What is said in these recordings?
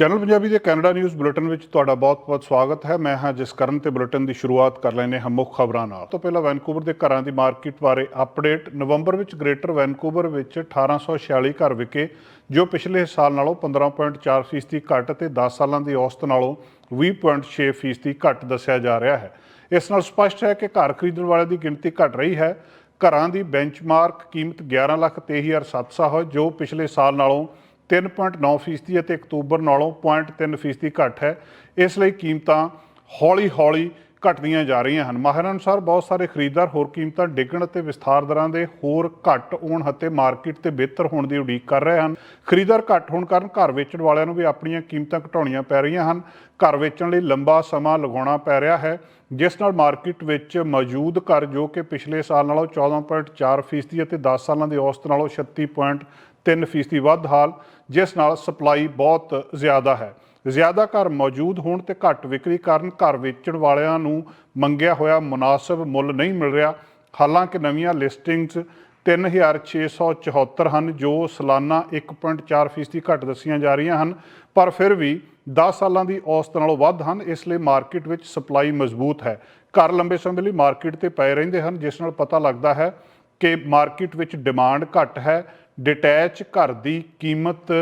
Channel Punjabi ਦੇ Canada news bulletin ਵਿੱਚ ਤੁਹਾਡਾ ਬਹੁਤ-ਬਹੁਤ ਸਵਾਗਤ ਹੈ। ਮੈਂ ਹਾਂ ਜਸਕਰਨ ਤੇ ਬੁਲੇਟਿਨ ਦੀ ਸ਼ੁਰੂਆਤ ਕਰ ਲੈਨੇ ਹਾਂ ਮੁੱਖ ਖਬਰਾਂ ਨਾਲ। ਤੋਂ ਪਹਿਲਾਂ ਵੈਨਕੂਵਰ ਦੇ ਘਰਾਂ ਦੀ ਮਾਰਕੀਟ ਬਾਰੇ ਅਪਡੇਟ। ਨਵੰਬਰ ਵਿੱਚ ਗ੍ਰੇਟਰ ਵੈਨਕੂਵਰ ਵਿੱਚ 1846 ਘਰ ਵਿਕੇ ਜੋ ਪਿਛਲੇ ਸਾਲ ਨਾਲੋਂ 15.4% ਫੀਸਦੀ ਘੱਟ ਤੇ 10 ਸਾਲਾਂ ਦੀ ਔਸਤ ਨਾਲੋਂ 20.6% ਫੀਸਦੀ ਘੱਟ ਦੱਸਿਆ ਜਾ ਰਿਹਾ ਹੈ। ਇਸ ਨਾਲ ਸਪਸ਼ਟ ਹੈ ਕਿ ਘਰ ਖਰੀਦਣ ਵਾਲਿਆਂ ਦੀ ਗਿਣਤੀ ਘਟ ਰਹੀ ਹੈ। ਘਰਾਂ ਦੀ ਬੈਂਚਮਾਰਕ ਕੀਮਤ 11 ਲੱਖ 23,700 ਹੈ ਜੋ ਪਿਛਲੇ ਸਾਲ ਨਾਲੋਂ 3.9 ਫੀਸਦੀ ਅਤੇ ਅਕਤੂਬਰ ਨਾਲੋਂ 0.3 ਫੀਸਦੀ ਘੱਟ ਹੈ। ਇਸ ਲਈ ਕੀਮਤਾਂ ਹੌਲੀ-ਹੌਲੀ ਘਟਦੀਆਂ ਜਾ ਰਹੀਆਂ ਹਨ। ਮਾਹਿਰਾਂ ਅਨੁਸਾਰ ਬਹੁਤ ਸਾਰੇ ਖਰੀਦਦਾਰ ਹੋਰ ਕੀਮਤਾਂ ਡਿੱਗਣ ਅਤੇ ਵਿਸਥਾਰ ਦਰਾਂ ਦੇ ਹੋਰ ਘੱਟ ਹੋਣ ਅਤੇ ਮਾਰਕੀਟ ਤੇ ਬਿਹਤਰ ਹੋਣ ਦੀ ਉਡੀਕ ਕਰ ਰਹੇ ਹਨ। ਖਰੀਦਦਾਰ ਘੱਟ ਹੋਣ ਕਾਰਨ ਘਰ ਵੇਚਣ ਵਾਲਿਆਂ ਨੂੰ ਵੀ ਆਪਣੀਆਂ ਕੀਮਤਾਂ ਘਟਾਉਣੀਆਂ ਪੈ ਰਹੀਆਂ ਹਨ। ਘਰ ਵੇਚਣ ਲਈ ਲੰਬਾ ਸਮਾਂ ਲਗਾਉਣਾ ਪੈ ਰਿਹਾ ਹੈ, ਜਿਸ ਨਾਲ ਮਾਰਕੀਟ ਵਿੱਚ ਮੌਜੂਦ ਘਰ ਜੋ ਕਿ ਪਿਛਲੇ ਸਾਲ ਨਾਲੋਂ 14.4 ਫੀਸਦੀ ਅਤੇ 10 ਸਾਲਾਂ ਦੀ ਔਸਤ ਨਾਲੋਂ 36.3 ਫੀਸਦੀ ਵੱਧ ਹਾਲ ਜਿਸ ਨਾਲ ਸਪਲਾਈ ਬਹੁਤ ਜ਼ਿਆਦਾ ਹੈ। ਜ਼ਿਆਦਾ ਘਰ ਮੌਜੂਦ ਹੋਣ ਤੇ ਘੱਟ ਵਿਕਰੀ ਕਾਰਨ ਘਰ ਵੇਚਣ ਵਾਲਿਆਂ ਨੂੰ ਮੰਗਿਆ ਹੋਇਆ ਮੁਨਾਸਬ ਮੁੱਲ ਨਹੀਂ ਮਿਲ ਰਿਹਾ। ਹਾਲਾਂਕਿ ਨਵੀਆਂ ਲਿਸਟਿੰਗਸ 3674 ਹਨ, ਜੋ ਸਾਲਾਨਾ 1.4 ਫੀਸਦੀ ਘੱਟ ਦੱਸੀਆਂ ਜਾ ਰਹੀਆਂ ਹਨ, ਪਰ ਫਿਰ ਵੀ 10 ਸਾਲਾਂ ਦੀ ਔਸਤ ਨਾਲੋਂ ਵੱਧ ਹਨ, ਇਸ ਲਈ ਮਾਰਕੀਟ ਵਿੱਚ ਸਪਲਾਈ ਮਜ਼ਬੂਤ ਹੈ। ਘਰ ਲੰਬੇ ਸਮੇਂ ਲਈ ਮਾਰਕੀਟ ਤੇ ਪਏ ਰਹਿੰਦੇ ਹਨ, ਜਿਸ ਨਾਲ ਪਤਾ ਲੱਗਦਾ ਹੈ ਕਿ ਮਾਰਕੀਟ ਵਿੱਚ ਡਿਮਾਂਡ ਘੱਟ ਹੈ। ਡਿਟੈਚ ਘਰ ਦੀ ਕੀਮਤ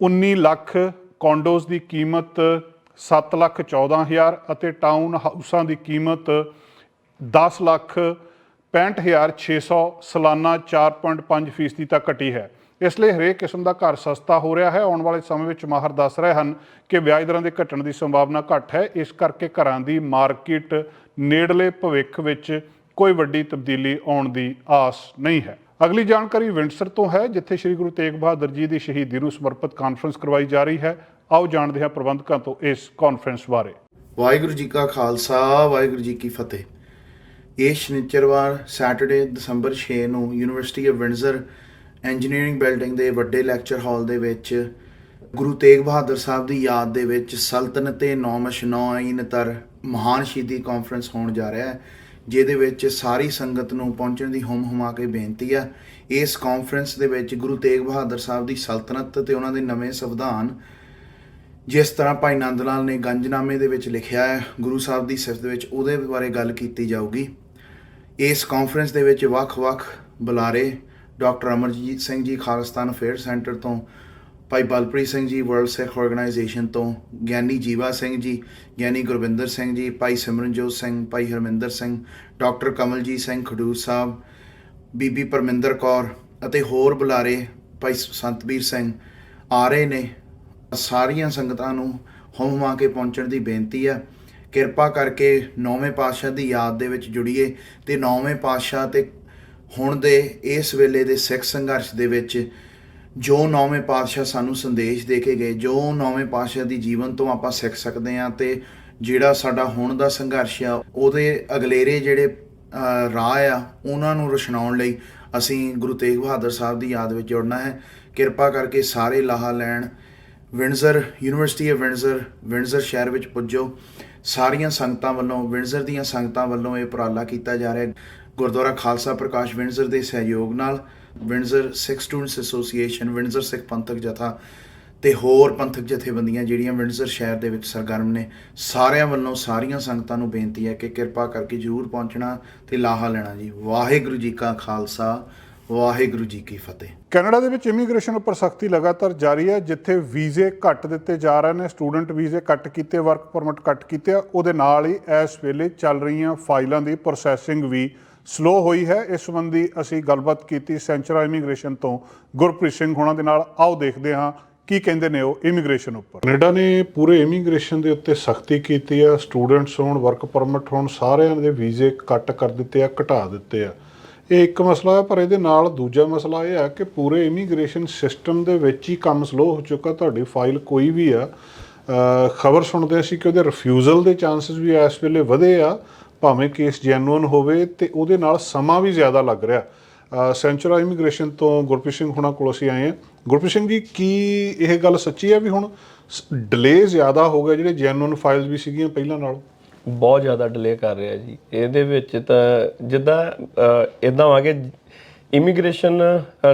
19 ਲੱਖ ਕੌਂਡੋਜ਼ ਦੀ ਕੀਮਤ 7 ਲੱਖ 14 ਹਜ਼ਾਰ ਅਤੇ ਟਾਊਨ ਹਾਊਸਾਂ ਦੀ ਕੀਮਤ 10 ਲੱਖ 65600 ਸਾਲਾਨਾ 4.5 ਫੀਸਦੀ ਤੱਕ ਘਟੀ ਹੈ। ਇਸ ਲਈ ਹਰੇਕ ਕਿਸਮ ਦਾ ਘਰ ਸਸਤਾ ਹੋ ਰਿਹਾ ਹੈ। ਆਉਣ ਵਾਲੇ ਸਮੇਂ ਵਿੱਚ ਮਾਹਰ ਦੱਸ ਰਹੇ ਹਨ ਕਿ ਵਿਆਜ ਦਰਾਂ ਦੇ ਘਟਣ ਦੀ ਸੰਭਾਵਨਾ ਘੱਟ ਹੈ। ਇਸ ਕਰਕੇ ਘਰਾਂ ਦੀ ਮਾਰਕੀਟ ਨੇੜਲੇ ਭਵਿੱਖ ਵਿੱਚ ਕੋਈ ਵੱਡੀ ਤਬਦੀਲੀ ਆਉਣ ਦੀ ਆਸ ਨਹੀਂ ਹੈ। ਅਗਲੀ ਜਾਣਕਾਰੀ ਵਿੰਡਸਰ ਤੋਂ ਹੈ, ਜਿੱਥੇ ਸ੍ਰੀ ਗੁਰੂ ਤੇਗ ਬਹਾਦਰ ਜੀ ਦੀ ਸ਼ਹੀਦੀ ਨੂੰ ਸਮਰਪਿਤ ਕਾਨਫਰੰਸ ਕਰਵਾਈ ਜਾ ਰਹੀ ਹੈ। ਆਓ ਜਾਣਦੇ ਹਾਂ ਪ੍ਰਬੰਧਕਾਂ ਤੋਂ ਇਸ ਕਾਨਫਰੰਸ ਬਾਰੇ। ਵਾਹਿਗੁਰੂ ਜੀ ਕਾ ਖਾਲਸਾ, ਵਾਹਿਗੁਰੂ ਜੀ ਕੀ ਫਤਿਹ। ਇਹ ਸ਼ਨੀਚਰਵਾਰ ਸੈਟਰਡੇ ਦਸੰਬਰ 6 ਨੂੰ university of Windsor engineering building ਦੇ ਵੱਡੇ ਲੈਕਚਰ ਹਾਲ ਦੇ ਵਿੱਚ ਗੁਰੂ ਤੇਗ ਬਹਾਦਰ ਸਾਹਿਬ ਦੀ ਯਾਦ ਦੇ ਵਿੱਚ ਸਲਤਨਤੇ ਤਰ ਮਹਾਨ ਸ਼ਹੀਦੀ ਕਾਨਫਰੰਸ ਹੋਣ ਜਾ ਰਿਹਾ ਹੈ। ਜਿਹਦੇ ਵਿੱਚ ਸਾਰੀ ਸੰਗਤ ਨੂੰ ਪਹੁੰਚਣ ਦੀ ਹੁਮ ਹੁਮਾ ਕੇ ਬੇਨਤੀ ਆ। ਇਸ ਕਾਨਫਰੰਸ ਦੇ ਵਿੱਚ ਗੁਰੂ ਤੇਗ ਬਹਾਦਰ ਸਾਹਿਬ ਦੀ ਸਲਤਨਤ ਤੇ ਉਹਨਾਂ ਦੇ ਨਵੇਂ ਸੰਵਿਧਾਨ, ਜਿਸ ਤਰ੍ਹਾਂ ਭਾਈ ਨੰਦ ਲਾਲ ਨੇ ਗੰਜਨਾਮੇ ਦੇ ਵਿੱਚ ਲਿਖਿਆ ਹੈ, ਗੁਰੂ ਸਾਹਿਬ ਦੀ ਸਿਫਤ ਵਿੱਚ ਉਹਦੇ ਬਾਰੇ ਗੱਲ ਕੀਤੀ ਜਾਊਗੀ। ਇਸ ਕਾਨਫਰੰਸ ਦੇ ਵਿੱਚ ਵੱਖ-ਵੱਖ ਬੁਲਾਰੇ, doctor Amarjit Singh ji, Khalistan affair centre ਤੋਂ ਭਾਈ ਬਲਪ੍ਰੀਤ ਸਿੰਘ ਜੀ ਵਰਲਡ ਸਿੱਖ ਆਰਗੇਨਾਈਜੇਸ਼ਨ ਤੋਂ, ਗਿਆਨੀ ਜੀਵਾ ਸਿੰਘ ਜੀ, ਗਿਆਨੀ ਗੁਰਵਿੰਦਰ ਸਿੰਘ ਜੀ, ਭਾਈ ਸਿਮਰਨਜੋਤ ਸਿੰਘ, ਭਾਈ ਹਰਮਿੰਦਰ ਸਿੰਘ, ਡਾਕਟਰ ਕਮਲਜੀਤ ਸਿੰਘ ਖਡੂਰ ਸਾਹਿਬ, ਬੀਬੀ ਪਰਮਿੰਦਰ ਕੌਰ ਅਤੇ ਹੋਰ ਬੁਲਾਰੇ ਭਾਈ ਸੰਤਬੀਰ ਸਿੰਘ ਆ ਰਹੇ ਨੇ। ਸਾਰੀਆਂ ਸੰਗਤਾਂ ਨੂੰ ਹੁਮਾ ਕੇ ਪਹੁੰਚਣ ਦੀ ਬੇਨਤੀ ਹੈ ਕਿਰਪਾ ਕਰਕੇ ਨੌਵੇਂ ਪਾਤਸ਼ਾਹ ਦੀ ਯਾਦ ਦੇ ਵਿੱਚ ਜੁੜੀਏ ਤੇ ਨੌਵੇਂ ਪਾਤਸ਼ਾਹ ਤੇ ਹੁਣ ਦੇ ਇਸ ਵੇਲੇ ਦੇ ਸਿੱਖ ਸੰਘਰਸ਼ ਦੇ ਵਿੱਚ ਜੋ ਨੌਵੇਂ ਪਾਤਸ਼ਾਹ ਸਾਨੂੰ ਸੰਦੇਸ਼ ਦੇ ਕੇ ਗਏ, ਜੋ ਨੌਵੇਂ ਪਾਤਸ਼ਾਹ ਦੀ ਜੀਵਨ ਤੋਂ ਆਪਾਂ ਸਿੱਖ ਸਕਦੇ ਹਾਂ ਤੇ ਜਿਹੜਾ ਸਾਡਾ ਹੁਣ ਦਾ ਸੰਘਰਸ਼ ਆ, ਉਹਦੇ ਅਗਲੇਰੇ ਜਿਹੜੇ ਰਾਹ ਆ, ਉਹਨਾਂ ਨੂੰ ਰੁਸ਼ਨਾਉਣ ਲਈ ਅਸੀਂ ਗੁਰੂ ਤੇਗ ਬਹਾਦਰ ਸਾਹਿਬ ਦੀ ਯਾਦ ਵਿੱਚ ਜੁੜਨਾ ਹੈ। ਕਿਰਪਾ ਕਰਕੇ ਸਾਰੇ ਲਾਹਾ ਲੈਣ ਵਿੰਡਜ਼ਰ ਯੂਨੀਵਰਸਿਟੀ ਆਫ ਵਿੰਡਜ਼ਰ ਵਿੰਡਜ਼ਰ ਸ਼ਹਿਰ ਵਿੱਚ ਪੁੱਜੋ। ਸਾਰੀਆਂ ਸੰਗਤਾਂ ਵੱਲੋਂ ਵਿੰਡਜ਼ਰ ਦੀਆਂ ਸੰਗਤਾਂ ਵੱਲੋਂ ਇਹ ਉਪਰਾਲਾ ਕੀਤਾ ਜਾ ਰਿਹਾ ਹੈ। ਗੁਰਦੁਆਰਾ ਖਾਲਸਾ ਪ੍ਰਕਾਸ਼ ਵਿੰਡਜ਼ਰ ਦੇ ਸਹਿਯੋਗ ਨਾਲ ਵਿੰਡਜ਼ਰ ਸਿੱਖ ਸਟੂਡੈਂਟਸ ਐਸੋਸੀਏਸ਼ਨ ਵਿੰਡਜ਼ਰ ਸਿੱਖ ਪੰਥਕ ਜਥਾ ਤੇ ਹੋਰ ਪੰਥਕ ਜਥੇਬੰਦੀਆਂ ਜਿਹੜੀਆਂ ਵਿੰਡਜ਼ਰ ਸ਼ਹਿਰ ਦੇ ਵਿੱਚ ਸਰਗਰਮ ਨੇ ਸਾਰਿਆਂ ਵੱਲੋਂ ਸਾਰੀਆਂ ਸੰਗਤਾਂ ਨੂੰ ਬੇਨਤੀ ਹੈ ਕਿ ਕਿਰਪਾ ਕਰਕੇ ਜਰੂਰ ਪਹੁੰਚਣਾ ਤੇ ਲਾਹਾ ਲੈਣਾ ਜੀ। ਵਾਹਿਗੁਰੂ ਜੀ ਕਾ ਖਾਲਸਾ ਵਾਹਿਗੁਰੂ ਜੀ ਕੀ ਫਤਿਹ। ਕੈਨੇਡਾ ਦੇ ਵਿੱਚ ਇਮੀਗ੍ਰੇਸ਼ਨ ਉੱਪਰ ਸਖਤੀ ਲਗਾਤਾਰ ਜਾਰੀ ਹੈ ਜਿੱਥੇ ਵੀਜ਼ੇ ਘੱਟ ਦਿੱਤੇ ਜਾ ਰਹੇ ਨੇ ਸਟੂਡੈਂਟ ਵੀਜ਼ੇ ਕੱਟ ਕੀਤੇ ਵਰਕ ਪਰਮਿਟ ਕੱਟ ਕੀਤੇ ਆ, ਉਹਦੇ ਨਾਲ ਹੀ ਇਸ ਵੇਲੇ ਚੱਲ ਰਹੀਆਂ ਫਾਈਲਾਂ ਦੀ ਪ੍ਰੋਸੈਸਿੰਗ ਵੀ ਸਲੋ ਹੋਈ ਹੈ। ਇਸ ਸੰਬੰਧੀ ਅਸੀਂ ਗੱਲਬਾਤ ਕੀਤੀ ਸੈਂਚਰਾ ਇਮੀਗ੍ਰੇਸ਼ਨ ਤੋਂ। ਗੁਰਪ੍ਰੀਤ ਸਿੰਘ ਹੋਣਾ ਦੇ ਨਾਲ ਆਓ ਦੇਖਦੇ ਹਾਂ ਕੀ ਕਹਿੰਦੇ ਨੇ ਉਹ ਇਮੀਗ੍ਰੇਸ਼ਨ ਉੱਪਰ। ਕੈਨੇਡਾ ਨੇ ਪੂਰੇ ਇਮੀਗ੍ਰੇਸ਼ਨ ਦੇ ਉੱਤੇ ਸਖਤੀ ਕੀਤੀ ਆ। ਸਟੂਡੈਂਟਸ ਹੋਣ, ਵਰਕ ਪਰਮਿਟ ਹੋਣ, ਸਾਰਿਆਂ ਦੇ ਵੀਜ਼ੇ ਕੱਟ ਕਰ ਦਿੱਤੇ ਆ, ਘਟਾ ਦਿੱਤੇ ਆ। ਇਹ ਇੱਕ ਮਸਲਾ ਹੈ, ਪਰ ਇਹਦੇ ਨਾਲ ਦੂਜਾ ਮਸਲਾ ਇਹ ਹੈ ਕਿ ਪੂਰੇ ਇਮੀਗ੍ਰੇਸ਼ਨ ਸਿਸਟਮ ਦੇ ਵਿੱਚ ਹੀ ਕੰਮ ਸਲੋ ਹੋ ਚੁੱਕਾ। ਤੁਹਾਡੀ ਫਾਈਲ ਕੋਈ ਵੀ ਆ ਖਬਰ ਸੁਣਦੇ ਅਸੀਂ ਕਿ ਉਹਦੇ ਰਿਫਿਊਜ਼ਲ ਦੇ ਚਾਂਸਸ ਵੀ ਇਸ ਵੇਲੇ ਵਧੇ ਆ। ਭਾਵੇਂ ਕੇਸ ਜੈਨੂਇਨ ਹੋਵੇ ਤੇ ਉਹਦੇ ਨਾਲ ਸਮਾਂ ਵੀ ਜ਼ਿਆਦਾ ਲੱਗ ਰਿਹਾ। ਸੈਂਚੁਰਾ ਇਮੀਗ੍ਰੇਸ਼ਨ ਤੋਂ ਗੁਰਪ੍ਰੀਤ ਸਿੰਘ ਹੁਣਾਂ ਕੋਲ ਅਸੀਂ ਆਏ ਹਾਂ। ਗੁਰਪ੍ਰੀਤ ਸਿੰਘ ਜੀ, ਕੀ ਇਹ ਗੱਲ ਸੱਚੀ ਹੈ ਵੀ ਹੁਣ ਡਿਲੇ ਜ਼ਿਆਦਾ ਹੋ ਗਿਆ ਜਿਹੜੇ ਜੈਨੂਇਨ ਫਾਈਲਸ ਵੀ ਸੀਗੀਆਂ ਪਹਿਲਾਂ ਨਾਲੋਂ? ਬਹੁਤ ਜ਼ਿਆਦਾ ਡਿਲੇ ਕਰ ਰਿਹਾ ਜੀ। ਇਹਦੇ ਵਿੱਚ ਤਾਂ ਜਿੱਦਾਂ ਇਦਾਂ ਆ ਕਿ ਇਮੀਗ੍ਰੇਸ਼ਨ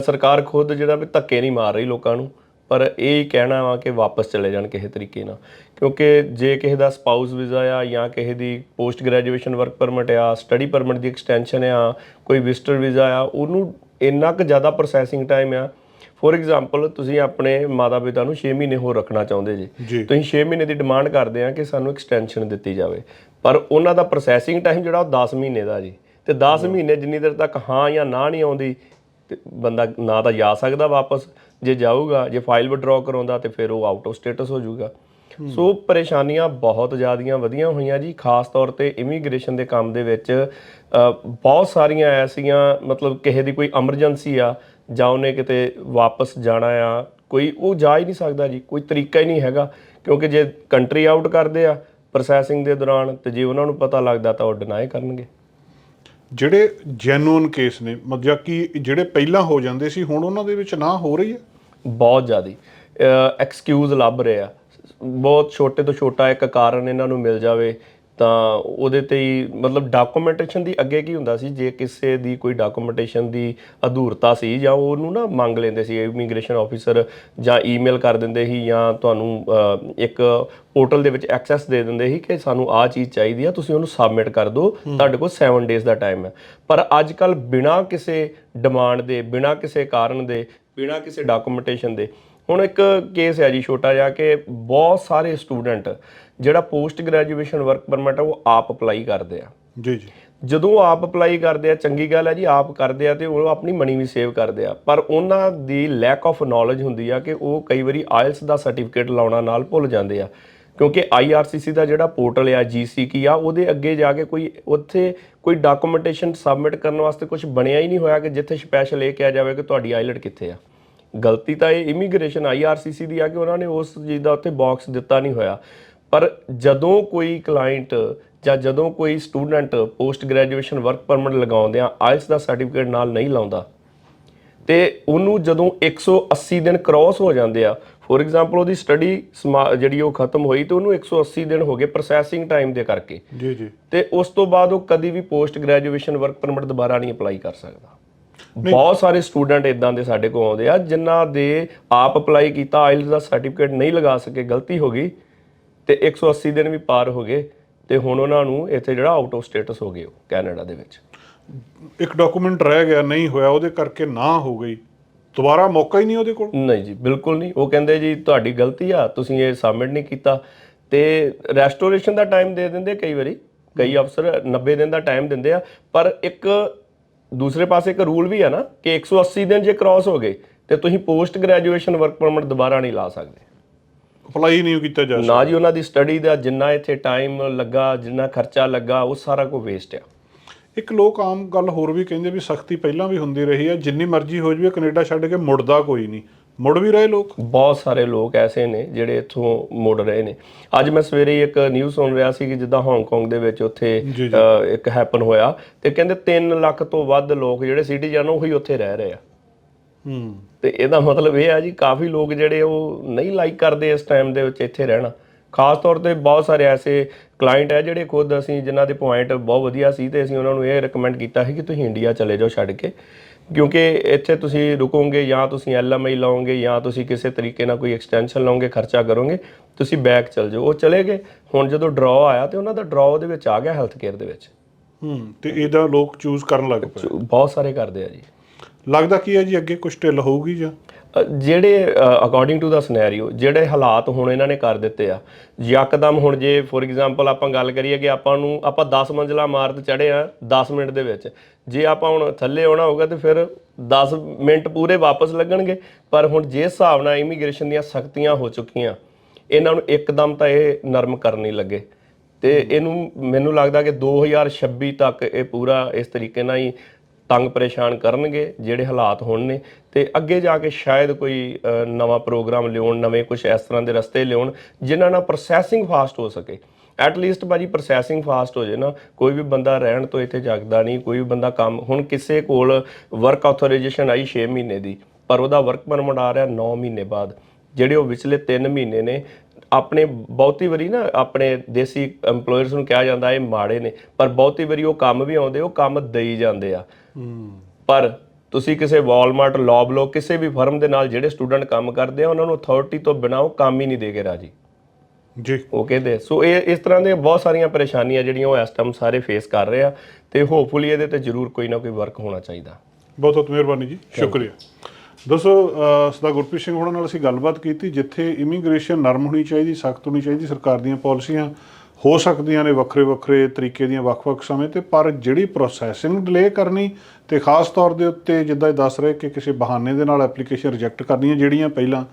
ਸਰਕਾਰ ਖੁਦ ਜਿਹੜਾ ਵੀ ਧੱਕੇ ਨਹੀਂ ਮਾਰ ਰਹੀ ਲੋਕਾਂ ਨੂੰ, ਪਰ ਇਹ ਕਹਿਣਾ ਵਾ ਕਿ ਵਾਪਸ ਚਲੇ ਜਾਣ ਕਿਸੇ ਤਰੀਕੇ ਨਾਲ। ਕਿਉਂਕਿ ਜੇ ਕਿਸੇ ਦਾ ਸਪਾਊਸ ਵੀਜ਼ਾ ਆ ਜਾਂ ਕਿਸੇ ਦੀ ਪੋਸਟ ਗ੍ਰੈਜੂਏਸ਼ਨ ਵਰਕ ਪਰਮਿਟ ਆ ਸਟੱਡੀ ਪਰਮਿਟ ਦੀ ਐਕਸਟੈਂਸ਼ਨ ਆ ਕੋਈ ਵਿਜ਼ਟਰ ਵੀਜ਼ਾ ਆ ਉਹਨੂੰ ਇੰਨਾ ਕੁ ਜ਼ਿਆਦਾ ਪ੍ਰੋਸੈਸਿੰਗ ਟਾਈਮ ਆ। ਫੋਰ ਐਗਜ਼ਾਮਪਲ ਤੁਸੀਂ ਆਪਣੇ ਮਾਤਾ ਪਿਤਾ ਨੂੰ 6 ਮਹੀਨੇ ਹੋਰ ਰੱਖਣਾ ਚਾਹੁੰਦੇ ਜੀ। ਜੀ। ਤੁਸੀਂ 6 ਮਹੀਨੇ ਦੀ ਡਿਮਾਂਡ ਕਰਦੇ ਆ ਕਿ ਸਾਨੂੰ ਐਕਸਟੈਂਸ਼ਨ ਦਿੱਤੀ ਜਾਵੇ। ਪਰ ਉਹਨਾਂ ਦਾ ਪ੍ਰੋਸੈਸਿੰਗ ਟਾਈਮ ਜਿਹੜਾ ਉਹ 10 ਮਹੀਨੇ ਦਾ ਜੀ। ਤੇ 10 ਮਹੀਨੇ ਜਿੰਨੀ ਦੇਰ ਤੱਕ ਹਾਂ ਜਾਂ ਨਾ ਨਹੀਂ ਆਉਂਦੀ ਤੇ ਬੰਦਾ ਨਾ ਤਾਂ ਜਾ ਸਕਦਾ ਵਾਪਸ। ਜੇ ਜਾਊਗਾ ਜੇ ਫਾਈਲ ਵਿਡਰਾਅ ਕਰਾਉਂਦਾ ਤੇ ਫਿਰ ਉਹ ਆਊਟ ਆਫ ਸਟੇਟਸ ਹੋ ਜਾਊਗਾ। ਸੋ ਪਰੇਸ਼ਾਨੀਆਂ ਬਹੁਤ ਜ਼ਿਆਦੀਆਂ ਵਧੀਆਂ ਹੋਈਆਂ ਜੀ। ਖਾਸ ਤੌਰ ਤੇ ਇਮੀਗ੍ਰੇਸ਼ਨ ਦੇ ਕੰਮ ਦੇ ਵਿੱਚ ਬਹੁਤ ਸਾਰੀਆਂ ਐਸੀਆਂ ਮਤਲਬ ਕਿਸੇ ਦੀ ਕੋਈ ਐਮਰਜੈਂਸੀ ਆ ਜਾਂ ਉਹਨੇ ਕਿਤੇ ਵਾਪਸ ਜਾਣਾ ਆ ਕੋਈ ਉਹ ਜਾ ਹੀ ਨਹੀਂ ਸਕਦਾ ਜੀ। ਕੋਈ ਤਰੀਕਾ ਹੀ ਨਹੀਂ ਹੈਗਾ ਕਿਉਂਕਿ ਜੇ ਕੰਟਰੀ ਆਊਟ ਕਰਦੇ ਆ ਪ੍ਰੋਸੈਸਿੰਗ ਦੇ ਦੌਰਾਨ ਤੇ ਜੇ ਉਹਨਾਂ ਨੂੰ ਪਤਾ ਲੱਗਦਾ ਤਾਂ ਉਹ ਡਿਨਾਈ ਕਰਨਗੇ। ਜਿਹੜੇ ਜੈਨੂਇਨ ਕੇਸ ਨੇ ਮਤਲਬ ਕਿ ਜਿਹੜੇ ਪਹਿਲਾਂ ਹੋ ਜਾਂਦੇ ਸੀ ਹੁਣ ਉਹਨਾਂ ਦੇ ਵਿੱਚ ਨਾ ਹੋ ਰਹੀ ਹੈ? ਬਹੁਤ ਜ਼ਿਆਦੀ। ਐਕਸਕਿਊਜ਼ ਲੱਭ ਰਹੇ ਆ। ਬਹੁਤ ਛੋਟੇ ਤੋਂ ਛੋਟਾ ਇੱਕ ਕਾਰਨ ਇਹਨਾਂ ਨੂੰ ਮਿਲ ਜਾਵੇ ਤਾਂ ਉਹਦੇ ਤੇ ਹੀ ਮਤਲਬ ਡਾਕੂਮੈਂਟੇਸ਼ਨ ਦੀ ਅੱਗੇ ਕੀ ਹੁੰਦਾ ਸੀ? ਜੇ ਕਿਸੇ ਦੀ ਕੋਈ ਡਾਕੂਮੈਂਟੇਸ਼ਨ ਦੀ ਅਧੂਰਤਾ ਸੀ ਜਾਂ ਉਹਨੂੰ ਨਾ ਮੰਗ ਲੈਂਦੇ ਸੀ ਇਮੀਗ੍ਰੇਸ਼ਨ ਆਫੀਸਰ ਜਾਂ ਈਮੇਲ ਕਰ ਦਿੰਦੇ ਸੀ ਜਾਂ ਤੁਹਾਨੂੰ ਇੱਕ ਪੋਰਟਲ ਦੇ ਵਿੱਚ ਐਕਸੈਸ ਦੇ ਦਿੰਦੇ ਸੀ ਕਿ ਸਾਨੂੰ ਆਹ ਚੀਜ਼ ਚਾਹੀਦੀ ਆ ਤੁਸੀਂ ਉਹਨੂੰ ਸਬਮਿਟ ਕਰ ਦਿਓ ਤੁਹਾਡੇ ਕੋਲ 7 ਡੇਜ਼ ਦਾ ਟਾਈਮ ਹੈ। ਪਰ ਅੱਜ ਕੱਲ ਬਿਨਾਂ ਕਿਸੇ ਡਿਮਾਂਡ ਦੇ ਬਿਨਾਂ ਕਿਸੇ ਕਾਰਨ ਦੇ ਬਿਨਾਂ ਕਿਸੇ ਡਾਕੂਮੈਂਟੇਸ਼ਨ ਦੇ ਹੁਣ ਇੱਕ ਕੇਸ ਹੈ ਜੀ ਛੋਟਾ ਜਿਹਾ ਕਿ ਬਹੁਤ ਸਾਰੇ ਸਟੂਡੈਂਟ ਜਿਹੜਾ ਪੋਸਟ ਗ੍ਰੈਜੂਏਸ਼ਨ ਵਰਕ ਪਰਮਿਟ ਆ ਉਹ ਆਪ ਅਪਲਾਈ ਕਰਦੇ ਆ। ਜੀ ਜੀ। ਜਦੋਂ ਆਪ ਅਪਲਾਈ ਕਰਦੇ ਆ ਚੰਗੀ ਗੱਲ ਹੈ ਜੀ ਆਪ ਕਰਦੇ ਆ ਤੇ ਉਹ ਆਪਣੀ ਮਨੀ ਵੀ ਸੇਵ ਕਰਦੇ ਆ। ਪਰ ਉਹਨਾਂ ਦੀ ਲੈਕ ਆਫ ਨੌਲੇਜ ਹੁੰਦੀ ਆ ਕਿ ਉਹ ਕਈ ਵਾਰੀ ਆਇਲਸ ਦਾ ਸਰਟੀਫਿਕੇਟ ਲਾਉਣਾ ਨਾਲ ਭੁੱਲ ਜਾਂਦੇ ਆ। ਕਿਉਂਕਿ IRCC ਦਾ ਜਿਹੜਾ ਪੋਰਟਲ ਆ GCK ਆ ਉਹਦੇ ਅੱਗੇ ਜਾ ਕੇ ਕੋਈ ਉੱਥੇ ਕੋਈ ਡਾਕੂਮੈਂਟੇਸ਼ਨ ਸਬਮਿਟ ਕਰਨ ਵਾਸਤੇ ਕੁਝ ਬਣਿਆ ਹੀ ਨਹੀਂ ਹੋਇਆ ਕਿ ਜਿੱਥੇ ਸਪੈਸ਼ਲ ਇਹ ਕਿਹਾ ਜਾਵੇ ਕਿ ਤੁਹਾਡੀ ਆਈਲਟ ਕਿੱਥੇ ਆ। ਗਲਤੀ ਤਾਂ ਇਹ ਇਮੀਗ੍ਰੇਸ਼ਨ IRCC ਦੀ ਆ ਕਿ ਉਹਨਾਂ ਨੇ ਉਸ ਚੀਜ਼ ਦਾ ਉੱਥੇ ਬਾਕਸ ਦਿੱਤਾ ਨਹੀਂ ਹੋਇਆ। ਪਰ ਜਦੋਂ ਕੋਈ ਕਲਾਇੰਟ ਜਾਂ ਜਦੋਂ ਕੋਈ student post graduation work permit ਲਗਾਉਂਦੇ ਆ ਆਇਲਸ ਦਾ ਸਰਟੀਫਿਕੇਟ ਨਾਲ ਨਹੀਂ ਲਾਉਂਦਾ ਤੇ ਉਹਨੂੰ ਜਦੋਂ 180 ਦਿਨ ਕ੍ਰਾਸ ਹੋ ਜਾਂਦੇ ਆ ਫੋਰ ਐਗਜ਼ਾਮਪਲ ਉਹਦੀ ਸਟੱਡੀ ਜਿਹੜੀ ਉਹ ਖਤਮ ਹੋਈ ਤੇ ਉਹਨੂੰ 180 ਦਿਨ ਹੋ ਗਏ ਪ੍ਰੋਸੈਸਿੰਗ ਟਾਈਮ ਦੇ ਕਰਕੇ। ਜੀ ਜੀ। ਤੇ ਉਸ ਤੋਂ ਬਾਅਦ ਉਹ ਕਦੀ ਵੀ ਪੋਸਟ ਗ੍ਰੈਜੂਏਸ਼ਨ ਵਰਕ ਪਰਮਿਟ ਦੁਬਾਰਾ ਨਹੀਂ ਅਪਲਾਈ ਕਰ ਸਕਦਾ। ਬਹੁਤ ਸਾਰੇ ਸਟੂਡੈਂਟ ਇਦਾਂ ਦੇ ਸਾਡੇ ਕੋਲ ਆਉਂਦੇ ਆ ਜਿਨ੍ਹਾਂ ਦੇ ਆਪ ਅਪਲਾਈ ਕੀਤਾ ਆਇਲਸ ਦਾ ਸਰਟੀਫਿਕੇਟ ਨਹੀਂ ਲਗਾ ਸਕੇ ਗਲਤੀ ਹੋ ਗਈ ਤੇ 180 ਦਿਨ ਵੀ ਪਾਰ ਹੋ ਗਏ ਤੇ ਹੁਣ ਉਹਨਾਂ ਨੂੰ ਇੱਥੇ ਜਿਹੜਾ ਆਊਟ ਆਫ ਸਟੇਟਸ ਹੋ ਗਏ ਉਹ ਕੈਨੇਡਾ ਦੇ ਵਿੱਚ। ਇੱਕ ਡਾਕੂਮੈਂਟ ਰਹਿ ਗਿਆ ਨਹੀਂ ਹੋਇਆ ਉਹਦੇ ਕਰਕੇ ਨਾ ਹੋ ਗਈ। ਦੁਬਾਰਾ ਮੌਕਾ ਹੀ ਨਹੀਂ ਉਹਦੇ ਕੋਲ। ਨਹੀਂ ਜੀ ਬਿਲਕੁਲ ਨਹੀਂ। ਉਹ ਕਹਿੰਦੇ ਜੀ ਤੁਹਾਡੀ ਗਲਤੀ ਆ ਤੁਸੀਂ ਇਹ ਸਬਮਿਟ ਨਹੀਂ ਕੀਤਾ। ਤੇ ਰੈਸਟੋਰੇਸ਼ਨ ਦਾ ਟਾਈਮ ਦੇ ਦਿੰਦੇ ਕਈ ਵਾਰੀ ਕਈ ਅਫਸਰ 90 ਦਿਨ ਦਾ ਟਾਈਮ ਦਿੰਦੇ ਆ ਪਰ ਇੱਕ ਦੂਸਰੇ ਪਾਸੇ ਇੱਕ ਰੂਲ ਵੀ ਆ ਨਾ ਕਿ 180 ਦਿਨ ਜੇ ਕ੍ਰਾਸ ਹੋ ਗਏ ਤੇ ਤੁਸੀਂ ਪੋਸਟ ਗ੍ਰੈਜੂਏਸ਼ਨ ਵਰਕ ਪਰਮਿਟ ਦੁਬਾਰਾ ਨਹੀਂ ਲਾ ਸਕਦੇ। ਅਪਲਾਈ ਨਹੀਂ ਕੀਤਾ ਜਾ ਸਕਦਾ। ਨਾ ਜੀ ਉਹਨਾਂ ਦੀ ਸਟੱਡੀ ਦਾ ਜਿੰਨਾ ਇੱਥੇ ਟਾਈਮ ਲੱਗਾ ਜਿੰਨਾ ਖਰਚਾ ਲੱਗਾ ਉਹ ਸਾਰਾ ਕੁਝ ਵੇਸਟ ਆ। ਇੱਕ ਲੋਕ ਆਮ ਗੱਲ ਹੋਰ ਵੀ ਕਹਿੰਦੇ ਵੀ ਸਖਤੀ ਪਹਿਲਾਂ ਵੀ ਹੁੰਦੀ ਰਹੀ ਹੈ ਜਿੰਨੀ ਮਰਜ਼ੀ ਹੋ ਜਵੇ ਕੈਨੇਡਾ ਛੱਡ ਕੇ ਮੁੜਦਾ ਕੋਈ ਨਹੀਂ। ਮੁੜ ਵੀ ਰਹੇ ਲੋਕ? ਬਹੁਤ ਸਾਰੇ ਲੋਕ ਐਸੇ ਨੇ ਜਿਹੜੇ ਇੱਥੋਂ ਮੁੜ ਰਹੇ ਨੇ। ਅੱਜ ਮੈਂ ਸਵੇਰੇ ਇੱਕ ਨਿਊਜ਼ ਸੁਣ ਰਿਹਾ ਸੀ ਕਿ ਜਿੱਦਾਂ ਹਾਂਗਕਾਂਗ ਦੇ ਵਿੱਚ ਉੱਥੇ ਇੱਕ ਹੈਪਨ ਹੋਇਆ ਤੇ ਕਹਿੰਦੇ 3 ਲੱਖ ਤੋਂ ਵੱਧ ਲੋਕ ਜਿਹੜੇ ਸਿਟੀਜ਼ਨ ਉਹੀ ਉੱਥੇ ਰਹਿ ਰਹੇ ਆ। ਹੂੰ। ਤੇ ਇਹਦਾ ਮਤਲਬ ਇਹ ਆ ਜੀ ਕਾਫੀ ਲੋਕ ਜਿਹੜੇ ਉਹ ਨਹੀਂ ਲਾਈਕ ਕਰਦੇ ਇਸ ਟਾਈਮ ਦੇ ਵਿੱਚ ਇੱਥੇ ਰਹਿਣਾ। ਖਾਸ ਤੌਰ ਤੇ ਬਹੁਤ ਸਾਰੇ ਐਸੇ ਕਲਾਇੰਟ ਹੈ ਜਿਹੜੇ ਖੁਦ ਅਸੀਂ ਜਿਨ੍ਹਾਂ ਦੇ ਪੁਆਇੰਟ ਬਹੁਤ ਵਧੀਆ ਸੀ ਤੇ ਅਸੀਂ ਉਹਨਾਂ ਨੂੰ ਇਹ ਰეკਮੈਂਡ ਕੀਤਾ ਹੈ ਕਿ ਤੁਸੀਂ ਇੰਡੀਆ ਚਲੇ ਜਾਓ ਛੱਡ ਕੇ। ਕਿਉਂਕਿ ਇੱਥੇ ਤੁਸੀਂ ਰੁਕੋਗੇ ਜਾਂ ਤੁਸੀਂ ਐਲਐਮਆਈ ਲਾਓਗੇ ਜਾਂ ਤੁਸੀਂ ਕਿਸੇ ਤਰੀਕੇ ਨਾਲ ਕੋਈ ਐਕਸਟੈਂਸ਼ਨ ਲਾਓਗੇ ਖਰਚਾ ਕਰੋਗੇ ਤੁਸੀਂ ਬੈਕ ਚਲ ਜਾਓ। ਉਹ ਚਲੇ ਗਏ। ਹੁਣ ਜਦੋਂ ਡਰਾਅ ਆਇਆ ਤੇ ਉਹਨਾਂ ਦਾ ਡਰਾਅ ਦੇ ਵਿੱਚ ਆ ਗਿਆ ਹੈਲਥ ਕੇਅਰ ਦੇ ਵਿੱਚ। ਹੂੰ ਤੇ ਇਹਦਾ ਲੋਕ ਚੂਜ਼ ਕਰਨ ਲੱਗ ਪਏ। ਬਹੁਤ ਸਾਰੇ ਕਰਦੇ ਆ ਜੀ। ਲੱਗਦਾ ਕੀ ਹੈ ਜੀ ਅੱਗੇ ਕੁਝ ਢਿੱਲ ਹੋਊਗੀ ਜਾਂ? ਜਿਹੜੇ ਅਕੋਰਡਿੰਗ ਟੂ ਦਾ ਸਿਨੈਰੀਓ ਜਿਹੜੇ ਹਾਲਾਤ ਹੁਣ ਇਹਨਾਂ ਨੇ ਕਰ ਦਿੱਤੇ ਆ ਯਕਦਮ ਹੁਣ ਜੇ ਫੋਰ ਐਗਜ਼ਾਮਪਲ ਆਪਾਂ ਗੱਲ ਕਰੀਏ ਕਿ ਆਪਾਂ ਨੂੰ ਆਪਾਂ 10 ਮੰਜ਼ਲਾ ਇਮਾਰਤ ਚੜੇ ਆ 10 ਮਿੰਟ ਦੇ ਵਿੱਚ। ਜੇ ਆਪਾਂ ਹੁਣ ਥੱਲੇ ਆਉਣਾ ਹੋਊਗਾ ਤੇ ਫਿਰ 10 ਮਿੰਟ ਪੂਰੇ ਵਾਪਸ ਲੱਗਣਗੇ ਪਰ ਹੁਣ ਜੇ ਹਿਸਾਬ ਨਾਲ ਇਮੀਗ੍ਰੇਸ਼ਨ ਦੀਆਂ ਸਖਤੀਆਂ ਹੋ ਚੁੱਕੀਆਂ ਇਹਨਾਂ ਨੂੰ ਇੱਕਦਮ ਤਾਂ ਇਹ ਨਰਮ ਕਰਨ ਨਹੀਂ ਲੱਗੇ। ਤੇ ਇਹਨੂੰ ਮੈਨੂੰ ਲੱਗਦਾ ਕਿ 2026 ਤੱਕ ਇਹ ਪੂਰਾ ਇਸ ਤਰੀਕੇ ਨਾਲ ਹੀ ਤੰਗ ਪਰੇਸ਼ਾਨ ਕਰਨਗੇ, ਜਿਹੜੇ ਹਾਲਾਤ ਹੁਣ ਨੇ, ਤੇ ਅੱਗੇ ਜਾ ਕੇ ਸ਼ਾਇਦ ਕੋਈ ਨਵਾਂ ਪ੍ਰੋਗਰਾਮ ਲਿਆਉਣ, ਨਵੇਂ ਕੁਝ ਇਸ ਤਰ੍ਹਾਂ ਦੇ ਰਸਤੇ ਲਿਆਉਣ, ਜਿਨ੍ਹਾਂ ਨਾਲ ਪ੍ਰੋਸੈਸਿੰਗ ਫਾਸਟ ਹੋ ਸਕੇ। ਐਟ ਲੀਸਟ ਬਾਜੀ ਪ੍ਰੋਸੈਸਿੰਗ ਫਾਸਟ ਹੋ ਜੇ ਨਾ, ਕੋਈ ਵੀ ਬੰਦਾ ਰਹਿਣ ਤੋਂ ਇੱਥੇ ਜਗਦਾ ਨਹੀਂ, ਕੋਈ ਵੀ ਬੰਦਾ ਕੰਮ, ਹੁਣ ਕਿਸੇ ਕੋਲ ਵਰਕ ਆਥੋਰਾਈਜੇਸ਼ਨ ਆਈ 6 ਮਹੀਨੇ ਦੀ, ਪਰ ਉਹਦਾ ਵਰਕ ਪਰਮਿਟ ਆ ਰਿਹਾ 9 ਮਹੀਨੇ ਬਾਅਦ, ਜਿਹੜੇ ਉਹ ਵਿਚਲੇ 3 ਮਹੀਨੇ ਨੇ, ਆਪਣੇ ਬਹੁਤੀ ਵਾਰੀ ਨਾ, ਆਪਣੇ ਦੇਸੀ EMPLOYERS ਨੂੰ ਕਿਹਾ ਜਾਂਦਾ ਇਹ ਮਾੜੇ ਨੇ, ਪਰ ਬਹੁਤੀ ਵਾਰੀ ਉਹ ਕੰਮ ਵੀ ਆਉਂਦੇ, ਉਹ ਕੰਮ ਦੇਈ ਜਾਂਦੇ ਆ। ਪਰ ਤੁਸੀਂ ਕਿਸੇ ਵਾਲਮਾਰਟ ਲੌਬਲੋ ਕਿਸੇ ਵੀ ਫਰਮ ਦੇ ਨਾਲ ਜਿਹੜੇ ਸਟੂਡੈਂਟ ਕੰਮ ਕਰਦੇ ਆ ਉਹਨਾਂ ਨੂੰ ਅਥਾਰਟੀ ਤੋਂ ਬਿਨਾਂ ਉਹ ਕੰਮ ਹੀ ਨਹੀਂ ਦੇਗੇ ਰਾਜੀ। ਜੀ। ਉਹ ਕਹਿੰਦੇ ਸੋ ਇਹ ਇਸ ਤਰ੍ਹਾਂ ਦੇ ਬਹੁਤ ਸਾਰੀਆਂ ਪਰੇਸ਼ਾਨੀਆਂ ਜਿਹੜੀਆਂ ਉਹ ਇਸ ਟਾਈਮ ਸਾਰੇ ਫੇਸ ਕਰ ਰਹੇ ਆ ਤੇ ਹੋਪਫੁਲੀ ਇਹਦੇ ਤੇ ਜ਼ਰੂਰ ਕੋਈ ਨਾ ਕੋਈ ਵਰਕ ਹੋਣਾ ਚਾਹੀਦਾ। ਬਹੁਤ ਬਹੁਤ ਮਿਹਰਬਾਨੀ ਜੀ ਸ਼ੁਕਰੀਆ। ਦੋਸਤੋ ਅਹ ਸਰਦਾਰ ਗੁਰਪ੍ਰੀਤ ਸਿੰਘ ਹੋਣਾ ਨਾਲ ਅਸੀਂ ਗੱਲਬਾਤ ਕੀਤੀ ਜਿੱਥੇ ਇਮੀਗ੍ਰੇਸ਼ਨ ਨਰਮ ਹੋਣੀ ਚਾਹੀਦੀ ਸਖਤ ਹੋਣੀ ਚਾਹੀਦੀ ਸਰਕਾਰ ਦੀਆਂ ਪਾਲਿਸੀਆਂ ਹੋ ਸਕਦੀਆਂ ਨੇ ਵੱਖਰੇ ਵੱਖਰੇ ਤਰੀਕੇ ਦੀਆਂ ਵੱਖ-ਵੱਖ ਸਮੇਂ ਤੇ, ਪਰ ਜਿਹੜੀ ਪ੍ਰੋਸੈਸਿੰਗ ਡਿਲੇ ਕਰਨੀ ਤੇ ਖਾਸ ਤੌਰ ਦੇ ਉੱਤੇ ਜਿੱਦਾਂ ਇਹ ਦੱਸ ਰਹੇ ਕਿ ਕਿਸੇ ਬਹਾਨੇ ਦੇ ਨਾਲ ਐਪਲੀਕੇਸ਼ਨ ਰਿਜੈਕਟ ਕਰਨੀਆਂ ਜਿਹੜੀਆਂ ਪਹਿਲਾਂ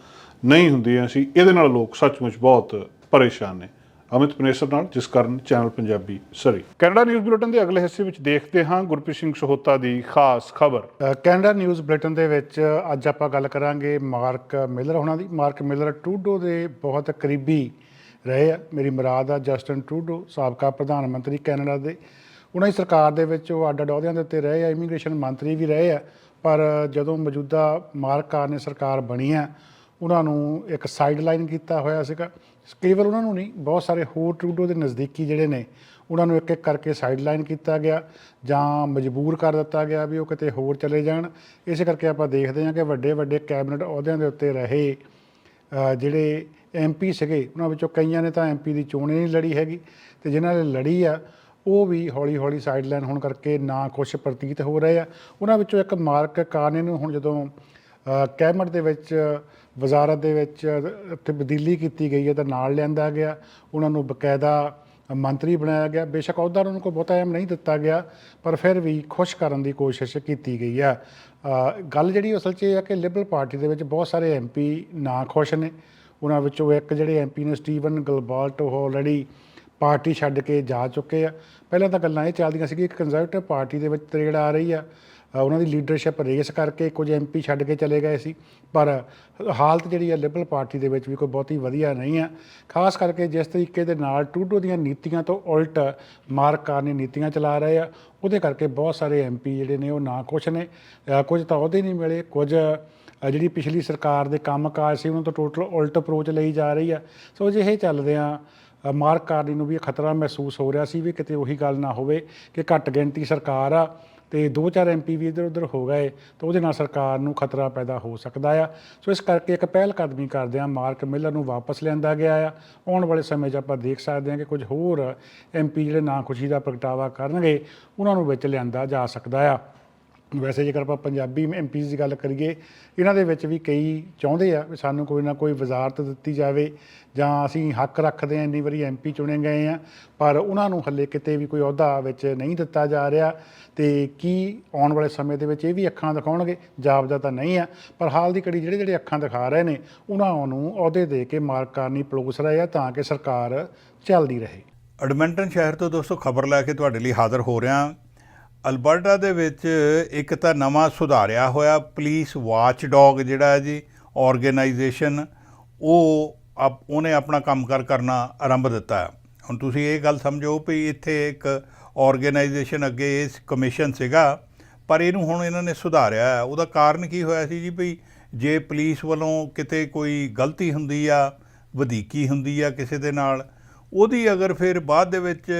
ਨਹੀਂ ਹੁੰਦੀਆਂ ਸੀ, ਇਹਦੇ ਨਾਲ ਲੋਕ ਸੱਚਮੁੱਚ ਬਹੁਤ ਪਰੇਸ਼ਾਨ ਨੇ। ਅਮਿਤ ਪਨੇਸਰ ਨਾਲ ਜਿਸ ਕਾਰਨ channel Punjabi, Surrey. Canada news bulletin ਦੇ ਅਗਲੇ ਹਿੱਸੇ ਵਿੱਚ ਦੇਖਦੇ ਹਾਂ ਗੁਰਪ੍ਰੀਤ ਸਿੰਘ ਸਹੋਤਾ ਦੀ ਖਾਸ ਖਬਰ। ਕੈਨੇਡਾ ਨਿਊਜ਼ ਬੁਲੇਟਿਨ ਦੇ ਵਿੱਚ ਅੱਜ ਆਪਾਂ ਗੱਲ ਕਰਾਂਗੇ ਮਾਰਕ ਮਿਲਰ ਹੋਣਾ ਦੀ। ਮਾਰਕ ਮਿਲਰ ਟੂਡੋ ਦੇ ਬਹੁਤ ਕਰੀਬੀ ਰਹੇ ਆ। ਮੇਰੀ ਮੁਰਾਦ ਆ ਜਸਟਨ ਟਰੂਡੋ, ਸਾਬਕਾ ਪ੍ਰਧਾਨ ਮੰਤਰੀ ਕੈਨੇਡਾ ਦੇ। ਉਹਨਾਂ ਦੀ ਸਰਕਾਰ ਦੇ ਵਿੱਚ ਉਹ ਅੱਡ ਅੱਡ ਅਹੁਦਿਆਂ ਦੇ ਉੱਤੇ ਰਹੇ ਆ, ਇਮੀਗ੍ਰੇਸ਼ਨ ਮੰਤਰੀ ਵੀ ਰਹੇ ਆ। ਪਰ ਜਦੋਂ ਮੌਜੂਦਾ ਮਾਰਕ ਕਾਰ ਨੇ ਸਰਕਾਰ ਬਣੀ ਆ, ਉਹਨਾਂ ਨੂੰ ਇੱਕ ਸਾਈਡ ਲਾਈਨ ਕੀਤਾ ਹੋਇਆ ਸੀਗਾ। ਕੇਵਲ ਉਹਨਾਂ ਨੂੰ ਨਹੀਂ, ਬਹੁਤ ਸਾਰੇ ਹੋਰ ਟਰੂਡੋ ਦੇ ਨਜ਼ਦੀਕੀ ਜਿਹੜੇ ਨੇ, ਉਹਨਾਂ ਨੂੰ ਇੱਕ ਇੱਕ ਕਰਕੇ ਸਾਈਡ ਲਾਈਨ ਕੀਤਾ ਗਿਆ ਜਾਂ ਮਜਬੂਰ ਕਰ ਦਿੱਤਾ ਗਿਆ ਵੀ ਉਹ ਕਿਤੇ ਹੋਰ ਚਲੇ ਜਾਣ। ਇਸੇ ਕਰਕੇ ਆਪਾਂ ਦੇਖਦੇ ਹਾਂ ਕਿ ਵੱਡੇ ਵੱਡੇ ਕੈਬਨਿਟ ਅਹੁਦਿਆਂ ਦੇ ਉੱਤੇ ਰਹੇ ਜਿਹੜੇ ਐਮਪੀ ਸੀਗੇ, ਉਹਨਾਂ ਵਿੱਚੋਂ ਕਈਆਂ ਨੇ ਤਾਂ ਐਮਪੀ ਦੀ ਚੋਣ ਹੀ ਨਹੀਂ ਲੜੀ ਹੈਗੀ ਤੇ ਜਿਨ੍ਹਾਂ ਨੇ ਲੜੀ ਆ, ਉਹ ਵੀ ਹੌਲੀ ਹੌਲੀ ਸਾਈਡ ਲਾਈਨ ਹੋਣ ਕਰਕੇ ਨਾ ਖੁਸ਼ ਪ੍ਰਤੀਤ ਹੋ ਰਹੇ ਆ। ਉਹਨਾਂ ਵਿੱਚੋਂ ਇੱਕ ਮਾਰਕ ਕਾਨੇ ਨੂੰ ਹੁਣ ਜਦੋਂ ਕੈਬਨਿਟ ਦੇ ਵਿੱਚ, ਵਜ਼ਾਰਤ ਦੇ ਵਿੱਚ ਤਬਦੀਲੀ ਕੀਤੀ ਗਈ ਹੈ ਤਾਂ ਨਾਲ ਲਿਆਂਦਾ ਗਿਆ। ਉਹਨਾਂ ਨੂੰ ਬਕਾਇਦਾ ਮੰਤਰੀ ਬਣਾਇਆ ਗਿਆ। ਬੇਸ਼ੱਕ ਅਹੁਦਾ ਉਹਨਾਂ ਨੂੰ ਕੋਈ ਬਹੁਤਾ ਅਹਿਮ ਨਹੀਂ ਦਿੱਤਾ ਗਿਆ, ਪਰ ਫਿਰ ਵੀ ਖੁਸ਼ ਕਰਨ ਦੀ ਕੋਸ਼ਿਸ਼ ਕੀਤੀ ਗਈ ਆ। ਗੱਲ ਜਿਹੜੀ ਅਸਲ 'ਚ ਇਹ ਆ ਕਿ ਲਿਬਰਲ ਪਾਰਟੀ ਦੇ ਵਿੱਚ ਬਹੁਤ ਸਾਰੇ ਐਮਪੀ ਨਾ ਖੁਸ਼ ਨੇ। ਉਹਨਾਂ ਵਿੱਚੋਂ ਇੱਕ ਜਿਹੜੇ ਐਮਪੀ ਨੇ ਸਟੀਵਨ ਗਲਬਾਲਟ, ਉਹ ਆਲਰੇਡੀ ਪਾਰਟੀ ਛੱਡ ਕੇ ਜਾ ਚੁੱਕੇ ਆ। ਪਹਿਲਾਂ ਤਾਂ ਗੱਲਾਂ ਇਹ ਚੱਲਦੀਆਂ ਸੀ ਕਿ ਕੰਜ਼ਰਵੇਟਿਵ ਪਾਰਟੀ ਦੇ ਵਿੱਚ ਤਰੇੜ ਆ ਰਹੀ ਆ। ਉਹਨਾਂ ਦੀ ਲੀਡਰਸ਼ਿਪ ਰੇਸ ਕਰਕੇ ਕੁਝ ਐਮਪੀ ਛੱਡ ਕੇ ਚਲੇ ਗਏ ਸੀ। ਪਰ ਹਾਲਤ ਜਿਹੜੀ ਹੈ ਲਿਬਰਲ ਪਾਰਟੀ ਦੇ ਵਿੱਚ ਵੀ ਕੋਈ ਬਹੁਤੀ ਵਧੀਆ ਨਹੀਂ ਆ। ਖਾਸ ਕਰਕੇ ਜਿਸ ਤਰੀਕੇ ਦੇ ਨਾਲ ਟੂਡੋ ਦੀਆਂ ਨੀਤੀਆਂ ਤੋਂ ਉਲਟ ਮਾਰਕ ਕਾਰਨੀ ਨੀਤੀਆਂ ਚਲਾ ਰਹੇ ਆ, ਉਹਦੇ ਕਰਕੇ ਬਹੁਤ ਸਾਰੇ ਐਮਪੀ ਜਿਹੜੇ ਨੇ ਉਹ ਨਾ ਕੁਛ ਨੇ। ਕੁਝ ਤਾਂ ਅਹੁਦੇ ਨਹੀਂ ਮਿਲੇ, ਕੁਝ ਜਿਹੜੀ ਪਿਛਲੀ ਸਰਕਾਰ ਦੇ ਕੰਮਕਾਜ ਸੀ, ਉਹਨਾਂ ਤੋਂ ਟੋਟਲ ਉਲਟ ਅਪਰੋਚ ਲਈ ਜਾ ਰਹੀ ਆ। ਸੋ ਅਜਿਹੇ ਇਹ ਚੱਲਦੇ ਆ ਮਾਰਕ ਕਾਰਨੀ ਨੂੰ ਵੀ ਇਹ ਖਤਰਾ ਮਹਿਸੂਸ ਹੋ ਰਿਹਾ ਸੀ ਵੀ ਕਿਤੇ ਉਹੀ ਗੱਲ ਨਾ ਹੋਵੇ ਕਿ ਘੱਟ ਗਿਣਤੀ ਸਰਕਾਰ ਆ ਤੇ ਦੋ ਚਾਰ ਐਮਪੀ ਵੀ ਇੱਧਰ ਉੱਧਰ ਹੋ ਗਏ, ਤਾਂ ਉਹਦੇ ਨਾਲ ਸਰਕਾਰ ਨੂੰ ਖਤਰਾ ਪੈਦਾ ਹੋ ਸਕਦਾ ਆ। ਸੋ ਇਸ ਕਰਕੇ ਇੱਕ ਪਹਿਲ ਕਦਮੀ ਕਰਦੇ ਆ, ਮਾਰਕ ਮਿਲਰ ਨੂੰ ਵਾਪਸ ਲਿਆਂਦਾ ਗਿਆ ਆ। ਆਉਣ ਵਾਲੇ ਸਮੇਂ 'ਚ ਆਪਾਂ ਦੇਖ ਸਕਦੇ ਹਾਂ ਕਿ ਕੁਝ ਹੋਰ ਐਮਪੀ ਜਿਹੜੇ ਨਾ ਖੁਸ਼ੀ ਦਾ ਪ੍ਰਗਟਾਵਾ ਕਰਨਗੇ, ਉਹਨਾਂ ਨੂੰ ਵਿੱਚ ਲਿਆਂਦਾ ਜਾ ਸਕਦਾ ਆ। ਵੈਸੇ ਜੇਕਰ ਆਪਾਂ ਪੰਜਾਬੀ ਐਮਪੀਜ਼ ਦੀ ਗੱਲ ਕਰੀਏ, ਇਹਨਾਂ ਦੇ ਵਿੱਚ ਵੀ ਕਈ ਚਾਹੁੰਦੇ ਆ ਵੀ ਸਾਨੂੰ ਕੋਈ ਨਾ ਕੋਈ ਵਜ਼ਾਰਤ ਦਿੱਤੀ ਜਾਵੇ ਜਾਂ ਅਸੀਂ ਹੱਕ ਰੱਖਦੇ ਆ ਇੰਨੀ ਵਾਰੀ ਐਮਪੀ ਚੁਣੇ ਗਏ ਆ, ਪਰ ਉਹਨਾਂ ਨੂੰ ਹੱਲੇ ਕਿਤੇ ਵੀ ਕੋਈ ਅਹੁਦਾ ਵਿੱਚ ਨਹੀਂ ਦਿੱਤਾ ਜਾ ਰਿਹਾ ਤੇ ਕੀ ਆਉਣ ਵਾਲੇ ਸਮੇਂ ਦੇ ਵਿੱਚ ਇਹ ਵੀ ਅੱਖਾਂ ਦਿਖਾਉਣਗੇ? ਜਾਪਦਾ ਤਾਂ ਨਹੀਂ ਆ, ਪਰ ਹਾਲ ਦੀ ਘੜੀ ਜਿਹੜੇ ਜਿਹੜੇ ਅੱਖਾਂ ਦਿਖਾ ਰਹੇ ਨੇ, ਉਹਨਾਂ ਨੂੰ ਅਹੁਦੇ ਦੇ ਕੇ ਮਾਰਕ ਕਰਨੀ ਪਲੋਸ ਰਹੇ ਆ ਤਾਂ ਕਿ ਸਰਕਾਰ ਚੱਲਦੀ ਰਹੇ। ਐਡਮੰਟਨ ਸ਼ਹਿਰ ਤੋਂ ਦੋਸਤੋ ਖਬਰ ਲੈ ਕੇ ਤੁਹਾਡੇ ਲਈ ਹਾਜ਼ਰ ਹੋ ਰਿਹਾ। ਅਲਬਰਟਾ ਦੇ ਵਿੱਚ ਇੱਕ ਤਾਂ ਨਵਾਂ ਸੁਧਾਰਿਆ ਹੋਇਆ ਪੁਲਿਸ ਵਾਚ ਡੌਗ ਜਿਹੜਾ ਹੈ ਜੀ ਆਰਗੇਨਾਈਜੇਸ਼ਨ ਉਹ ਆਪ ਉਹਨੇ ਆਪਣਾ ਕੰਮ ਕੰਮਕਾਰ ਕਰਨਾ ਆਰੰਭ ਦਿੱਤਾ ਹੈ। ਹੁਣ ਤੁਸੀਂ ਇਹ ਗੱਲ ਸਮਝੋ ਵੀ ਇੱਥੇ ਇੱਕ ਆਰਗੇਨਾਈਜੇਸ਼ਨ ਅੱਗੇ ਇਸ ਕਮਿਸ਼ਨ ਸੀਗਾ, ਪਰ ਇਹਨੂੰ ਹੁਣ ਇਹਨਾਂ ਨੇ ਸੁਧਾਰਿਆ ਹੈ। ਉਹਦਾ ਕਾਰਨ ਕੀ ਹੋਇਆ ਸੀ ਜੀ ਵੀ ਜੇ ਪੁਲਿਸ ਵੱਲੋਂ ਕਿਤੇ ਕੋਈ ਗਲਤੀ ਹੁੰਦੀ ਆ, ਵਧੀਕੀ ਹੁੰਦੀ ਆ ਕਿਸੇ ਦੇ ਨਾਲ, ਉਹਦੀ ਅਗਰ ਫਿਰ ਬਾਅਦ ਦੇ ਵਿੱਚ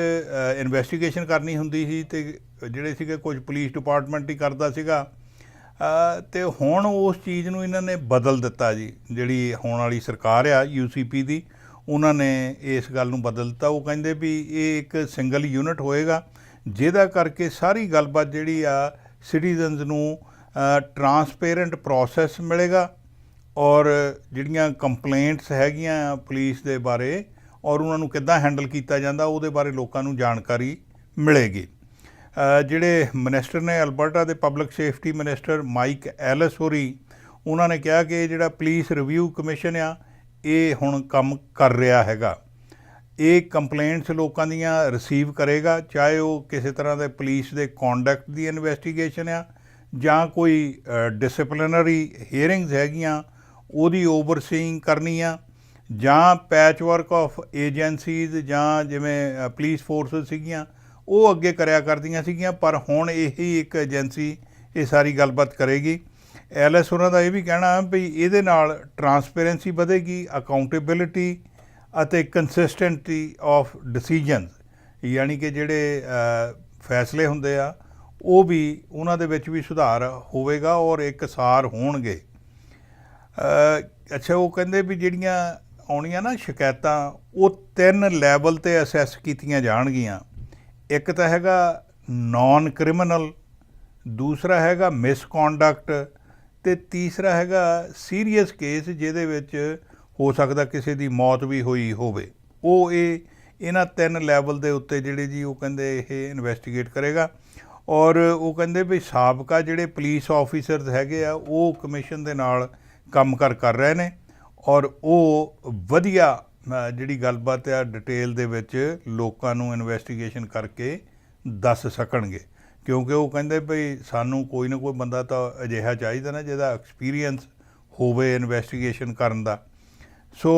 ਇਨਵੈਸਟੀਗੇਸ਼ਨ ਕਰਨੀ ਹੁੰਦੀ ਸੀ ਤੇ ਜਿਹੜੇ ਸੀਗੇ ਕੁਝ ਪੁਲਿਸ ਡਿਪਾਰਟਮੈਂਟ ਹੀ ਕਰਦਾ ਸੀਗਾ ਅ, ਤੇ ਹੁਣ ਉਸ ਚੀਜ਼ ਨੂੰ ਇਹਨਾਂ ਨੇ ਬਦਲ ਦਿੱਤਾ ਜੀ। ਜਿਹੜੀ ਹੋਣ ਵਾਲੀ ਸਰਕਾਰ ਆ ਯੂਸੀਪੀ ਦੀ ਉਹਨਾਂ ਨੇ ਇਸ ਗੱਲ ਨੂੰ ਬਦਲ ਦਿੱਤਾ। ਉਹ ਕਹਿੰਦੇ ਵੀ ਇਹ ਇੱਕ ਸਿੰਗਲ ਯੂਨਿਟ ਹੋਏਗਾ ਜਿਹਦਾ ਕਰਕੇ ਸਾਰੀ ਗੱਲਬਾਤ ਜਿਹੜੀ ਆ ਸਿਟੀਜ਼ਨਸ ਨੂੰ ਟਰਾਂਸਪੇਰੈਂਟ ਪ੍ਰੋਸੈਸ ਮਿਲੇਗਾ ਔਰ ਜਿਹੜੀਆਂ ਕੰਪਲੇਂਟਸ ਹੈਗੀਆਂ ਆ ਪੁਲਿਸ ਦੇ ਬਾਰੇ ਔਰ ਉਹਨਾਂ ਨੂੰ ਕਿੱਦਾਂ ਹੈਂਡਲ ਕੀਤਾ ਜਾਂਦਾ ਉਹਦੇ ਬਾਰੇ ਲੋਕਾਂ ਨੂੰ ਜਾਣਕਾਰੀ ਮਿਲੇਗੀ। ਜਿਹੜੇ ਮਿਨਿਸਟਰ ਨੇ ਅਲਬਰਟਾ ਦੇ public safety minister Mike Ellis ਹੋਰੀ, ਉਹਨਾਂ ਨੇ ਕਿਹਾ ਕਿ ਜਿਹੜਾ ਪੁਲਿਸ ਰਿਵਿਊ ਕਮਿਸ਼ਨ ਆ, ਇਹ ਹੁਣ ਕੰਮ ਕਰ ਰਿਹਾ ਹੈਗਾ। ਇਹ ਕੰਪਲੇਂਟਸ ਲੋਕਾਂ ਦੀਆਂ ਰਿਸੀਵ ਕਰੇਗਾ, ਚਾਹੇ ਉਹ ਕਿਸੇ ਤਰ੍ਹਾਂ ਦੇ ਪੁਲਿਸ ਦੇ ਕੰਡਕਟ ਦੀ ਇਨਵੈਸਟੀਗੇਸ਼ਨ ਆ, ਜਾਂ ਕੋਈ ਡਿਸਪਲਿਨਰੀ ਹੀਅਰਿੰਗਸ ਹੈਗੀਆਂ, ਉਹਦੀ ਓਵਰਸੀਇੰਗ ਕਰਨੀ ਆ, ਜਾਂ ਪੈਚ ਵਰਕ ਆਫ ਏਜੰਸੀਜ਼ ਜਾਂ ਜਿਵੇਂ ਪੁਲਿਸ ਫੋਰਸਸ ਸੀਗੀਆਂ ਉਹ ਅੱਗੇ ਕਰਿਆ ਕਰਦੀਆਂ ਸੀਗੀਆਂ, ਪਰ ਹੁਣ ਇਹੀ ਇੱਕ ਏਜੰਸੀ ਇਹ ਸਾਰੀ ਗੱਲਬਾਤ ਕਰੇਗੀ। ਐਲਐਸ ਉਹਨਾਂ ਦਾ ਇਹ ਵੀ ਕਹਿਣਾ ਵੀ ਇਹਦੇ ਨਾਲ ਟਰਾਂਸਪੇਰੈਂਸੀ ਵਧੇਗੀ, ਅਕਾਊਂਟੇਬਿਲਿਟੀ ਅਤੇ ਕੰਸਿਸਟੈਂਟੀ ਆਫ ਡਿਸੀਜਨਸ, ਯਾਨੀ ਕਿ ਜਿਹੜੇ ਫੈਸਲੇ ਹੁੰਦੇ ਆ, ਉਹ ਵੀ ਉਹਨਾਂ ਦੇ ਵਿੱਚ ਵੀ ਸੁਧਾਰ ਹੋਵੇਗਾ ਔਰ ਇੱਕ ਸਾਰ ਹੋਣਗੇ। ਅੱਛਾ, ਉਹ ਕਹਿੰਦੇ ਵੀ ਜਿਹੜੀਆਂ ਆਉਣੀਆਂ ਨਾ ਸ਼ਿਕਾਇਤਾਂ, ਉਹ ਤਿੰਨ ਲੈਵਲ ਤੇ ਅਸੈਸ ਕੀਤੀਆਂ ਜਾਣਗੀਆਂ। ਇੱਕ ਤਾਂ ਹੈਗਾ ਨਾਨ ਕ੍ਰਿਮੀਨਲ ਦੂਸਰਾ ਹੈਗਾ ਮਿਸਕੌਂਡਕਟ ਤੇ ਤੀਸਰਾ ਹੈਗਾ ਸੀਰੀਅਸ ਕੇਸ ਜਿਹਦੇ ਵਿੱਚ ਹੋ ਸਕਦਾ ਕਿਸੇ ਦੀ ਮੌਤ ਵੀ ਹੋਈ ਹੋਵੇ। ਉਹ ਇਹ ਇਹਨਾਂ ਤਿੰਨ ਲੈਵਲ ਦੇ ਉੱਤੇ ਜਿਹੜੇ ਜੀ ਉਹ ਕਹਿੰਦੇ ਇਹ ਇਨਵੈਸਟੀਗੇਟ ਕਰੇਗਾ। ਔਰ ਉਹ ਕਹਿੰਦੇ ਵੀ ਸਾਬਕਾ ਜਿਹੜੇ ਪੁਲਿਸ ਆਫੀਸਰਸ ਹੈਗੇ ਆ, ਉਹ ਕਮਿਸ਼ਨ ਦੇ ਨਾਲ ਕੰਮ ਕਰ ਕਰ ਰਹੇ ਨੇ। ਔਰ ਉਹ ਵਧੀਆ ਜਿਹੜੀ ਗੱਲਬਾਤ ਆ ਡਿਟੇਲ ਦੇ ਵਿੱਚ ਲੋਕਾਂ ਨੂੰ ਇਨਵੈਸਟੀਗੇਸ਼ਨ ਕਰਕੇ ਦੱਸ ਸਕਣਗੇ। ਕਿਉਂਕਿ ਉਹ ਕਹਿੰਦੇ ਵੀ ਸਾਨੂੰ ਕੋਈ ਨਾ ਕੋਈ ਬੰਦਾ ਤਾਂ ਅਜਿਹਾ ਚਾਹੀਦਾ ਨਾ ਜਿਹਦਾ ਐਕਸਪੀਰੀਅੰਸ ਹੋਵੇ ਇਨਵੈਸਟੀਗੇਸ਼ਨ ਕਰਨ ਦਾ। ਸੋ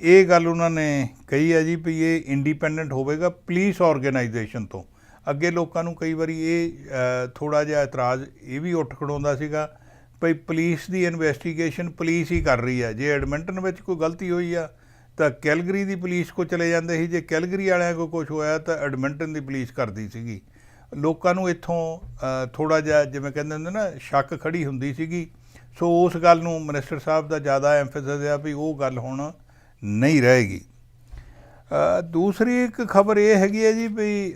ਇਹ ਗੱਲ ਉਹਨਾਂ ਨੇ ਕਹੀ ਹੈ ਜੀ ਵੀ ਇਹ ਇੰਡੀਪੈਂਡੈਂਟ ਹੋਵੇਗਾ ਪੁਲਿਸ ਆਰਗੇਨਾਈਜੇਸ਼ਨ ਤੋਂ। ਅੱਗੇ ਲੋਕਾਂ ਨੂੰ ਕਈ ਵਾਰੀ ਇਹ ਥੋੜਾ ਜਿਹਾ ਇਤਰਾਜ਼ ਇਹ ਵੀ ਉੱਠ ਖੜਾਉਂਦਾ ਸੀਗਾ ਭਈ ਪੁਲਿਸ ਦੀ ਇਨਵੈਸਟੀਗੇਸ਼ਨ ਪੁਲਿਸ ਹੀ ਕਰ ਰਹੀ ਹੈ ਜੇ ਐਡਮਿੰਟਨ ਵਿੱਚ ਕੋਈ ਗਲਤੀ ਹੋਈ ਆ ਤਾਂ ਕੈਲਗਰੀ ਦੀ ਪੁਲਿਸ ਕੋ ਚਲੇ ਜਾਂਦੇ ਸੀ। ਜੇ ਕੈਲਗਰੀ ਵਾਲਿਆਂ ਕੋ ਕੁਝ ਹੋਇਆ ਤਾਂ ਐਡਮਿੰਟਨ ਦੀ ਪੁਲਿਸ ਕਰਦੀ ਸੀਗੀ। ਲੋਕਾਂ ਨੂੰ ਇੱਥੋਂ ਥੋੜਾ ਜਿਹਾ ਜਿਵੇਂ ਕਹਿੰਦੇ ਹੁੰਦੇ ਨਾ, ਸ਼ੱਕ ਖੜੀ ਹੁੰਦੀ ਸੀਗੀ। ਸੋ ਉਸ ਗੱਲ ਨੂੰ ਮਿਨਿਸਟਰ ਸਾਹਿਬ ਦਾ ਜ਼ਿਆਦਾ ਐਮਫੈਸਿਸ ਆ ਵੀ ਉਹ ਗੱਲ ਹੁਣ ਨਹੀਂ ਰਹੇਗੀ। ਦੂਸਰੀ ਇੱਕ ਖਬਰ ਇਹ ਹੈਗੀ ਹੈ ਜੀ ਵੀ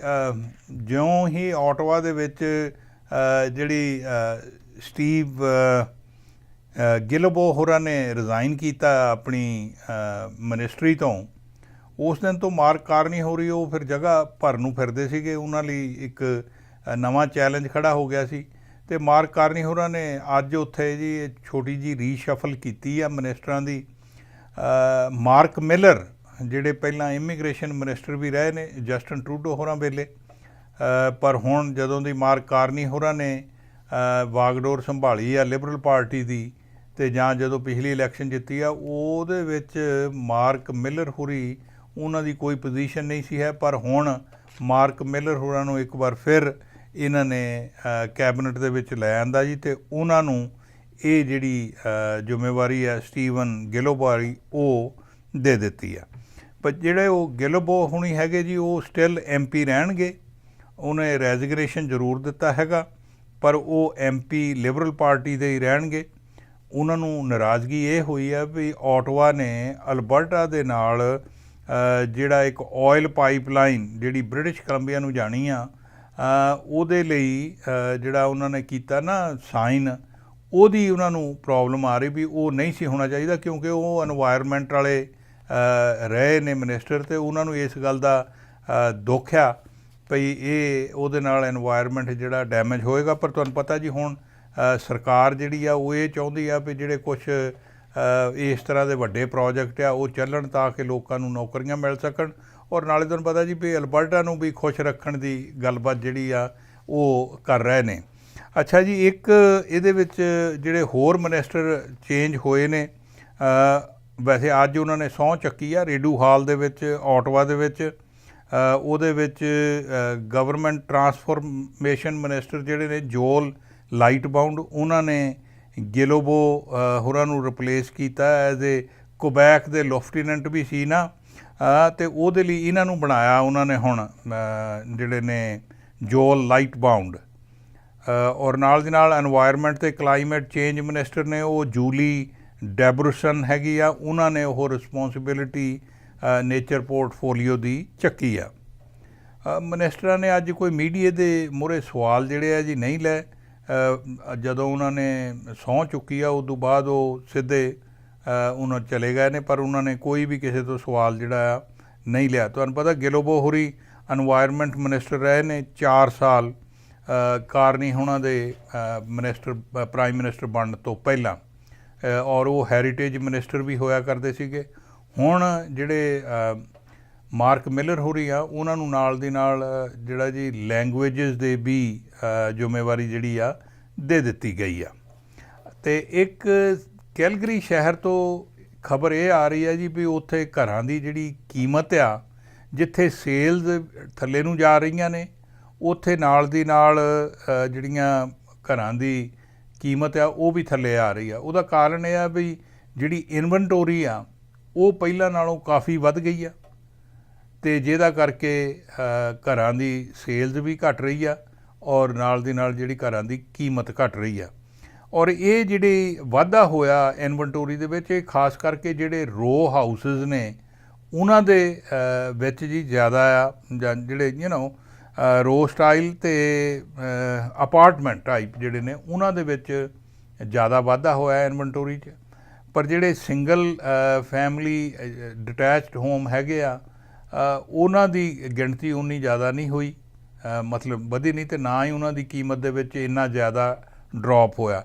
ਜਿਉਂ ਹੀ ਆਟਵਾ ਦੇ ਵਿੱਚ ਜਿਹੜੀ ਸਟੀਵ ਗਿਲਬੋ ਹੋਰਾਂ ਨੇ ਰਿਜ਼ਾਈਨ ਕੀਤਾ ਆਪਣੀ ਅ, ਮਿਨਿਸਟਰੀ ਤੋਂ। ਉਸ ਦਿਨ ਤੋਂ ਮਾਰਕ ਕਾਰਨੀ ਹੋ ਰਹੀ ਉਹ ਫਿਰ ਜਗ੍ਹਾ ਭਰਨ ਨੂੰ ਫਿਰਦੇ ਸੀਗੇ। ਉਹਨਾਂ ਲਈ ਇੱਕ ਨਵਾਂ ਚੈਲੰਜ ਖੜਾ ਹੋ ਗਿਆ ਸੀ। ਤੇ ਮਾਰਕ ਕਾਰਨੀ ਹੋਰਾਂ ਨੇ ਅੱਜ ਉੱਥੇ ਜੀ ਛੋਟੀ ਜੀ ਰੀਸ਼ਫਲ ਕੀਤੀ ਆ ਮਿਨਿਸਟਰਾਂ ਦੀ। ਮਾਰਕ ਮਿਲਰ ਜਿਹੜੇ ਪਹਿਲਾਂ ਇਮੀਗ੍ਰੇਸ਼ਨ ਮਿਨਿਸਟਰ ਵੀ ਰਹੇ ਨੇ ਜਸਟਨ ਟਰੂਡੋ ਹੋਰਾਂ ਵੇਲੇ। ਪਰ ਹੁਣ ਜਦੋਂ ਦੀ ਮਾਰਕ ਕਾਰਨੀ ਹੋਰਾਂ ਨੇ ਵਾਗਡੋਰ ਸੰਭਾਲੀ ਆ ਲਿਬਰਲ ਪਾਰਟੀ ਦੀ ਤੇ ਜਾਂ ਜਦੋਂ ਪਿਛਲੀ ਇਲੈਕਸ਼ਨ ਜਿੱਤੀ ਆ, ਉਹਦੇ ਵਿੱਚ ਮਾਰਕ ਮਿਲਰ ਹੋਰੀ ਉਹਨਾਂ ਦੀ ਕੋਈ ਪੋਜੀਸ਼ਨ ਨਹੀਂ ਸੀ ਹੈ, ਪਰ ਹੁਣ ਮਾਰਕ ਮਿਲਰ ਹੋਰਾਂ ਨੂੰ ਇੱਕ ਵਾਰ ਫਿਰ ਇਹਨਾਂ ਨੇ ਕੈਬਨਿਟ ਦੇ ਵਿੱਚ ਲੈ ਆਂਦਾ ਜੀ ਤੇ ਉਹਨਾਂ ਨੂੰ ਇਹ ਜਿਹੜੀ ਜ਼ਿੰਮੇਵਾਰੀ ਹੈ ਸਟੀਵਨ ਗਿਲੋਬਾਰੀ ਉਹ ਦੇ ਦਿੱਤੀ ਆ। ਪਰ ਜਿਹੜੇ ਉਹ ਗਿਲੋਬੋ ਹੁਣੀ ਹੈਗੇ ਜੀ, ਉਹ ਸਟਿਲ ਐਮਪੀ ਰਹਿਣਗੇ। ਉਹਨੇ ਰੈਜ਼ਿਗਨੇਸ਼ਨ ਜ਼ਰੂਰ ਦਿੱਤਾ ਹੈਗਾ, ਪਰ ਉਹ ਐਮਪੀ ਲਿਬਰਲ ਪਾਰਟੀ ਦੇ ਹੀ ਰਹਿਣਗੇ। ਉਹਨਾਂ ਨੂੰ ਨਾਰਾਜ਼ਗੀ ਇਹ ਹੋਈ ਆ ਵੀ ਆਟਵਾ ਨੇ ਅਲਬਰਟਾ ਦੇ ਨਾਲ ਜਿਹੜਾ ਇੱਕ ਆਇਲ ਪਾਈਪਲਾਈਨ ਜਿਹੜੀ ਬ੍ਰਿਟਿਸ਼ ਕੋਲੰਬੀਆ ਨੂੰ ਜਾਣੀ ਆ ਉਹਦੇ ਲਈ ਜਿਹੜਾ ਉਹਨਾਂ ਨੇ ਕੀਤਾ ਨਾ ਸਾਈਨ ਉਹਦੀ ਉਹਨਾਂ ਨੂੰ ਪ੍ਰੋਬਲਮ ਆ ਰਹੀ ਵੀ ਉਹ ਨਹੀਂ ਸੀ ਹੋਣਾ ਚਾਹੀਦਾ ਕਿਉਂਕਿ ਉਹ এনवायरमेंट ਵਾਲੇ ਰਹੇ ਨੇ ਮਿਨਿਸਟਰ ਤੇ ਉਹਨਾਂ ਨੂੰ ਇਸ ਗੱਲ ਦਾ ਦੁੱਖ ਆ ਭਈ ਇਹ ਉਹਦੇ ਨਾਲ এনवायरमेंट ਜਿਹੜਾ ਡੈਮੇਜ ਹੋਏਗਾ। ਪਰ ਤੁਹਾਨੂੰ ਪਤਾ ਜੀ ਹੁਣ ਸਰਕਾਰ ਜਿਹੜੀ ਆ, ਉਹ ਇਹ ਚਾਹੁੰਦੀ ਆ ਵੀ ਜਿਹੜੇ ਕੁਝ ਇਸ ਤਰ੍ਹਾਂ ਦੇ ਵੱਡੇ ਪ੍ਰੋਜੈਕਟ ਆ, ਉਹ ਚੱਲਣ ਤਾਂ ਕਿ ਲੋਕਾਂ ਨੂੰ ਨੌਕਰੀਆਂ ਮਿਲ ਸਕਣ ਔਰ ਨਾਲੇ ਤੁਹਾਨੂੰ ਪਤਾ ਜੀ ਵੀ ਅਲਬਰਟਾ ਨੂੰ ਵੀ ਖੁਸ਼ ਰੱਖਣ ਦੀ ਗੱਲਬਾਤ ਜਿਹੜੀ ਆ, ਉਹ ਕਰ ਰਹੇ ਨੇ। ਅੱਛਾ ਜੀ, ਇੱਕ ਇਹਦੇ ਵਿੱਚ ਜਿਹੜੇ ਹੋਰ ਮਿਨਿਸਟਰ ਚੇਂਜ ਹੋਏ ਨੇ ਵੈਸੇ ਅੱਜ ਉਹਨਾਂ ਨੇ ਸਹੁੰ ਚੱਕੀ ਆ, ਰੇਡੂ ਹਾਲ ਦੇ ਵਿੱਚ ਆਟਵਾ ਦੇ ਵਿੱਚ ਉਹਦੇ ਵਿੱਚ ਗਵਰਨਮੈਂਟ ਟਰਾਂਸਫਰਮੇਸ਼ਨ ਮਿਨਿਸਟਰ ਜਿਹੜੇ ਨੇ, ਜੋਲ ਲਾਈਟ ਬਾਉਂਡ ਉਹਨਾਂ ਨੇ ਗਿਲੋਬੋ ਹੋਰਾਂ ਨੂੰ ਰਿਪਲੇਸ ਕੀਤਾ। ਐਜ਼ ਏ ਕੁਬੈਕ ਦੇ ਲੈਫਟੀਨੈਂਟ ਵੀ ਸੀ ਨਾ ਤੇ ਉਹਦੇ ਲਈ ਇਹਨਾਂ ਨੂੰ ਬਣਾਇਆ ਉਹਨਾਂ ਨੇ ਹੁਣ ਜਿਹੜੇ ਨੇ ਜੋਲ ਲਾਈਟ ਬਾਉਂਡ। ਔਰ ਨਾਲ ਦੀ ਨਾਲ এনवायरमेंट ਤੇ ਕਲਾਈਮੇਟ ਚੇਂਜ ਮਿਨਿਸਟਰ ਨੇ ਉਹ ਜੂਲੀ ਡੈਬਰਸਨ ਹੈਗੀ ਆ, ਉਹਨਾਂ ਨੇ ਉਹ ਰਿਸਪੌਂਸਿਬਿਲਿਟੀ ਨੇਚਰ ਪੋਰਟਫੋਲੀਓ ਦੀ ਚੱਕੀ ਆ। ਮਨਿਸਟਰਾਂ ਨੇ ਅੱਜ ਕੋਈ ਮੀਡੀਆ ਦੇ ਮੂਰੇ ਸਵਾਲ ਜਿਹੜੇ ਆ ਜੀ ਨਹੀਂ ਲੈ ਜਦੋਂ ਉਹਨਾਂ ਨੇ ਸੌਂ ਚੁੱਕੀ ਆ ਉਸ ਤੋਂ ਬਾਅਦ ਉਹ ਸਿੱਧੇ ਉਹਨਾਂ ਚਲੇ ਗਏ ਨੇ, ਪਰ ਉਹਨਾਂ ਨੇ ਕੋਈ ਵੀ ਕਿਸੇ ਤੋਂ ਸਵਾਲ ਜਿਹੜਾ ਆ ਨਹੀਂ ਲਿਆ। ਤੁਹਾਨੂੰ ਪਤਾ ਗਿਲੋਬੋ ਹੋਰੀ এনवायरमेंट ਮਿਨਿਸਟਰ ਰਹੇ ਨੇ 4 ਸਾਲ ਕਾਰਨੀ ਉਹਨਾਂ ਦੇ ਮਿਨਿਸਟਰ ਪ੍ਰਾਈਮ ਮਿਨਿਸਟਰ ਬਣਨ ਤੋਂ ਪਹਿਲਾਂ। ਔਰ ਉਹ ਹੈਰੀਟੇਜ ਮਿਨਿਸਟਰ ਵੀ ਹੋਇਆ ਕਰਦੇ ਸੀਗੇ। ਹੁਣ ਜਿਹੜੇ ਮਾਰਕ ਮਿਲਰ ਹੋ ਰਹੀ ਆ, ਉਹਨਾਂ ਨੂੰ ਨਾਲ ਦੀ ਨਾਲ ਜਿਹੜਾ ਜੀ ਲੈਂਗੁਏजेस ਦੇ ਵੀ ਜ਼ਿੰਮੇਵਾਰੀ ਜਿਹੜੀ ਆ, ਦੇ ਦਿੱਤੀ ਗਈ ਆ। ਤੇ ਇੱਕ ਕੈਲਗਰੀ ਸ਼ਹਿਰ ਤੋਂ ਖਬਰ ਇਹ ਆ ਰਹੀ ਹੈ ਜੀ ਵੀ ਉੱਥੇ ਘਰਾਂ ਦੀ ਜਿਹੜੀ ਕੀਮਤ ਆ, ਜਿੱਥੇ ਸੇਲਜ਼ ਥੱਲੇ ਨੂੰ ਜਾ ਰਹੀਆਂ ਨੇ, ਉੱਥੇ ਨਾਲ ਦੀ ਨਾਲ ਜਿਹੜੀਆਂ ਘਰਾਂ ਦੀ ਕੀਮਤ ਆ, ਉਹ ਵੀ ਥੱਲੇ ਆ ਰਹੀ ਆ। ਉਹਦਾ ਕਾਰਨ ਇਹ ਆ ਵੀ ਜਿਹੜੀ ਇਨਵੈਂਟੋਰੀ ਆ, ਉਹ ਪਹਿਲਾਂ ਨਾਲੋਂ ਕਾਫੀ ਵੱਧ ਗਈ ਆ। ਤੇ ਜਿਹਦਾ ਕਰਕੇ ਘਰਾਂ ਦੀ ਸੇਲਜ਼ ਵੀ ਘਟ ਰਹੀ ਆ ਔਰ ਨਾਲ ਦੀ ਨਾਲ ਜਿਹੜੀ ਘਰਾਂ ਦੀ ਕੀਮਤ ਘਟ ਰਹੀ ਆ। ਔਰ ਇਹ ਜਿਹੜੀ ਵਾਧਾ ਹੋਇਆ ਇਨਵੈਂਟੋਰੀ ਦੇ ਵਿੱਚ, ਇਹ ਖਾਸ ਕਰਕੇ ਜਿਹੜੇ ਰੋ ਹਾਊਸਸ ਨੇ, ਉਹਨਾਂ ਦੇ ਵਿੱਚ ਜੀ ਜ਼ਿਆਦਾ ਆ, ਜਾਂ ਜਿਹੜੇ ਯੂ نو ਰੋ ਸਟਾਈਲ ਤੇ ਅਪਾਰਟਮੈਂਟ ਟਾਈਪ ਜਿਹੜੇ ਨੇ, ਉਹਨਾਂ ਦੇ ਵਿੱਚ ਜ਼ਿਆਦਾ ਵਾਧਾ ਹੋਇਆ ਇਨਵੈਂਟੋਰੀ 'ਚ। ਪਰ ਜਿਹੜੇ ਸਿੰਗਲ ਫੈਮਿਲੀ ਡਿਟੈਚਡ ਹੋਮ ਹੈਗੇ ਆ ਉਹਨਾਂ ਦੀ ਗਿਣਤੀ ਉਨੀ ਜ਼ਿਆਦਾ ਨਹੀਂ ਹੋਈ ਮਤਲਬ ਵਧੀ ਨਹੀਂ ਤੇ ਨਾ ਹੀ ਉਹਨਾਂ ਦੀ ਕੀਮਤ ਦੇ ਵਿੱਚ ਇੰਨਾ ਜ਼ਿਆਦਾ ਡ੍ਰੌਪ ਹੋਇਆ।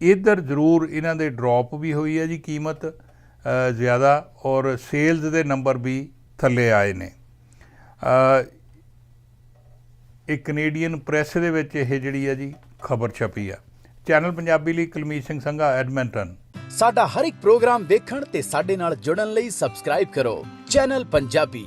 ਇਧਰ ਜ਼ਰੂਰ ਇਹਨਾਂ ਦੇ ਡ੍ਰੌਪ ਵੀ ਹੋਈ ਹੈ ਜੀ ਕੀਮਤ ਜ਼ਿਆਦਾ ਔਰ ਸੇਲਸ ਦੇ ਨੰਬਰ ਵੀ ਥੱਲੇ ਆਏ ਨੇ। ਅ, ਇਹ ਕੈਨੇਡੀਅਨ ਪ੍ਰੈਸ ਦੇ ਵਿੱਚ ਇਹ ਜਿਹੜੀ ਹੈ ਜੀ ਖਬਰ ਛਪੀ ਆ। ਚੈਨਲ ਪੰਜਾਬੀ ਲਈ ਕੁਲਮੀਤ ਸਿੰਘ ਸੰਘਾ ਐਡਮਿੰਟਨ ਸਾਡਾ ਹਰ ਇੱਕ ਪ੍ਰੋਗਰਾਮ ਦੇਖਣ ਤੇ ਸਾਡੇ ਨਾਲ ਜੁੜਨ ਲਈ ਸਬਸਕ੍ਰਾਈਬ ਕਰੋ। ਚੈਨਲ ਪੰਜਾਬੀ